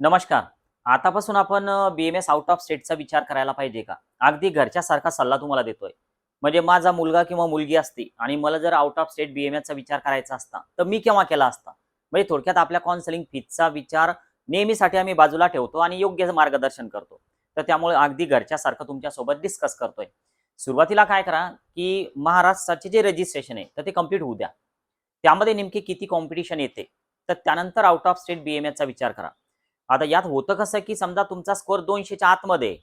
नमस्कार. आतापासून आपण B M S out of स्टेटचा विचार करायला पाहिजे का? अगदी घरच्यासारखा सल्ला तुम्हाला देतोय. म्हणजे माझा मुलगा किंवा मुलगी असती आणि मला जर out of state B M एसचा विचार करायचा असता तर मी केव्हा केला असता? म्हणजे थोडक्यात आपल्या काउन्सिलिंग फीजचा विचार नेहमीसाठी आम्ही बाजूला ठेवतो आणि योग्य मार्गदर्शन करतो. तर त्यामुळे अगदी घरच्यासारखं तुमच्यासोबत डिस्कस करतोय. सुरुवातीला काय करा की महाराष्ट्राचे जे रजिस्ट्रेशन आहे तर ते कंप्लीट होऊ द्या. त्यामध्ये नेमकी किती कॉम्पिटिशन येते? तर त्यानंतर out of state B M एसचा विचार करा. आता यात होतं कसं की समजा तुमचा स्कोअर दोनशेच्या आतमध्ये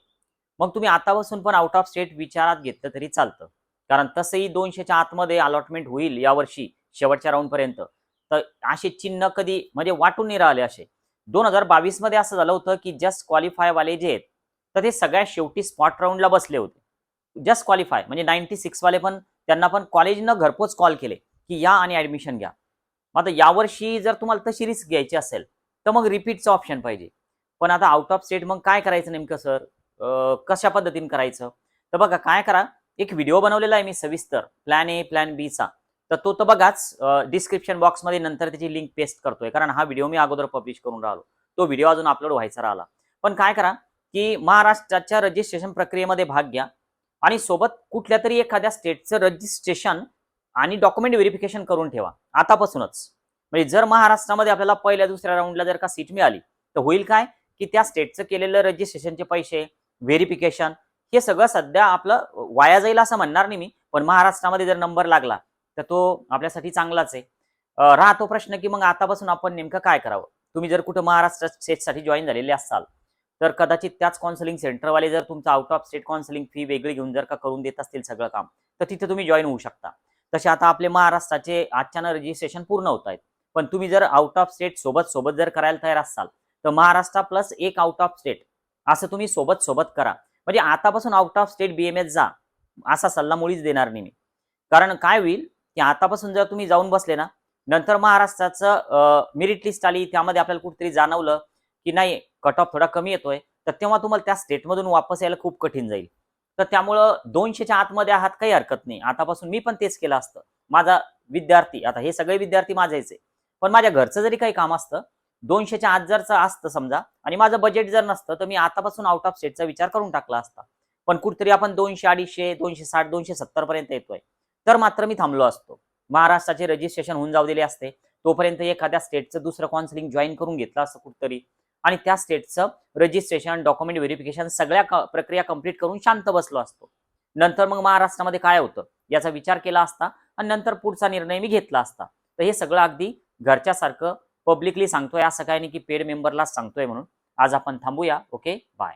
मग तुम्ही आतापासून पण आउट ऑफ स्टेट विचारात घेतलं तरी चालतं. कारण तसंही दोनशेच्या आतमध्ये अलॉटमेंट होईल यावर्षी शेवटच्या राऊंड पर्यंत. तर असे चिन्ह कधी म्हणजे वाटून नाही राहिले असे. दोन हजार बावीसमध्ये असं झालं होतं की जस्ट क्वालिफाय वाले जे आहेत तर ते सगळ्यात शेवटी स्पॉट राऊंडला बसले होते. जस्ट क्वालिफाय म्हणजे नाईन्टी सिक्स वाले पण त्यांना पण कॉलेजनं घरपोच कॉल केले की या आणि ऍडमिशन घ्या. मग आता यावर्षी जर तुम्हाला तशी रिस्क घ्यायची असेल तर मग रिपीटचं ऑप्शन पाहिजे. पण आता आउट ऑफ स्टेट मग काय करायचं नेमकं सर कशा पद्धतीने करायचं? तर बघा काय करा एक व्हिडिओ बनवलेला आहे मी सविस्तर प्लॅन ए प्लॅन बीचा तर तो तर बघाच डिस्क्रिप्शन बॉक्समध्ये नंतर त्याची लिंक पेस्ट करतोय. कारण हा व्हिडिओ मी अगोदर पब्लिश करून राहिलो. तो व्हिडिओ अजून अपलोड व्हायचा राहिला. पण काय करा की महाराष्ट्राच्या रजिस्ट्रेशन प्रक्रियेमध्ये भाग घ्या आणि सोबत कुठल्या तरी एखाद्या स्टेटचं रजिस्ट्रेशन आणि डॉक्युमेंट व्हेरिफिकेशन करून ठेवा. आतापासूनच. म्हणजे जर महाराष्ट्रामध्ये आपल्याला पहिल्या दुसऱ्या राऊंडला जर का सीट मिळाली तर होईल काय? की त्या स्टेटचं केलेलं रजिस्ट्रेशनचे पैसे व्हेरिफिकेशन हे सगळं सध्या आपलं वाया जाईल असं म्हणणार नाही मी. पण महाराष्ट्रामध्ये जर नंबर लागला तर तो आपल्यासाठी चांगलाच आहे. राहतो प्रश्न की मग आतापासून आपण नेमकं काय करावं? तुम्ही जर कुठं महाराष्ट्र स्टेटसाठी जॉईन झालेले असाल तर कदाचित त्याच काउन्सिलिंग सेंटरवाले जर तुमचं out of state counselling fee वेगळी घेऊन जर का करून देत असतील सगळं काम तर तिथे तुम्ही जॉईन होऊ शकता. तसे आता आपले महाराष्ट्राचे आजच्यानं रजिस्ट्रेशन पूर्ण होत आहेत. पण तुम्ही जर आउट ऑफ स्टेट सोबत सोबत जर करायला तयार असाल तर महाराष्ट्र प्लस एक आउट ऑफ स्टेट असं तुम्ही सोबत सोबत करा. म्हणजे आतापासून आउट ऑफ स्टेट बीएमएस जा. असा सल्ला मुळीच देणार नाही मी. कारण काय होईल की आतापासून जर तुम्ही जाऊन बसले ना नंतर महाराष्ट्राचं मेरिट लिस्ट आली त्यामध्ये आपल्याला कुठेतरी जाणवलं की नाही कट ऑफ थोडा कमी येतोय तर तेव्हा तुम्हाला त्या स्टेटमधून वापस यायला खूप कठीण जाईल. तर त्यामुळं दोनशेच्या आतमध्ये आहात काही हरकत नाही. आतापासून मी पण तेच केलं असतं. माझा विद्यार्थी आता हे सगळे विद्यार्थी माझेच आहे पण माझ्या घरचं जरी काही काम असतं दोनशेच्या आत जरचं असतं समजा आणि माझं बजेट जर नसतं तर मी आतापासून आउट ऑफ स्टेटचा विचार करून टाकला असता. पण कुठतरी आपण दोनशे अडीचशे दोनशे साठ दोनशे सत्तर पर्यंत येतोय. तर मात्र मी थांबलो असतो. महाराष्ट्राचे रजिस्ट्रेशन होऊन जाऊ दिले असते. तोपर्यंत एखाद्या स्टेटचं दुसरं काउन्सिलिंग जॉईन करून घेतलं असतं कुठतरी. आणि त्या स्टेटचं रजिस्ट्रेशन डॉक्युमेंट व्हेरिफिकेशन सगळ्या प्रक्रिया कंप्लीट करून शांत बसलो असतो. नंतर मग महाराष्ट्रामध्ये काय होतं? याचा विचार केला असता आणि नंतर पुढचा निर्णय मी घेतला असता. तर हे सगळं अगदी घरच्यासारखं पब्लिकली सांगतोय. असं काय नाही की पेड मेंबरलाच सांगतोय म्हणून. आज आपण थांबूया. Okay bye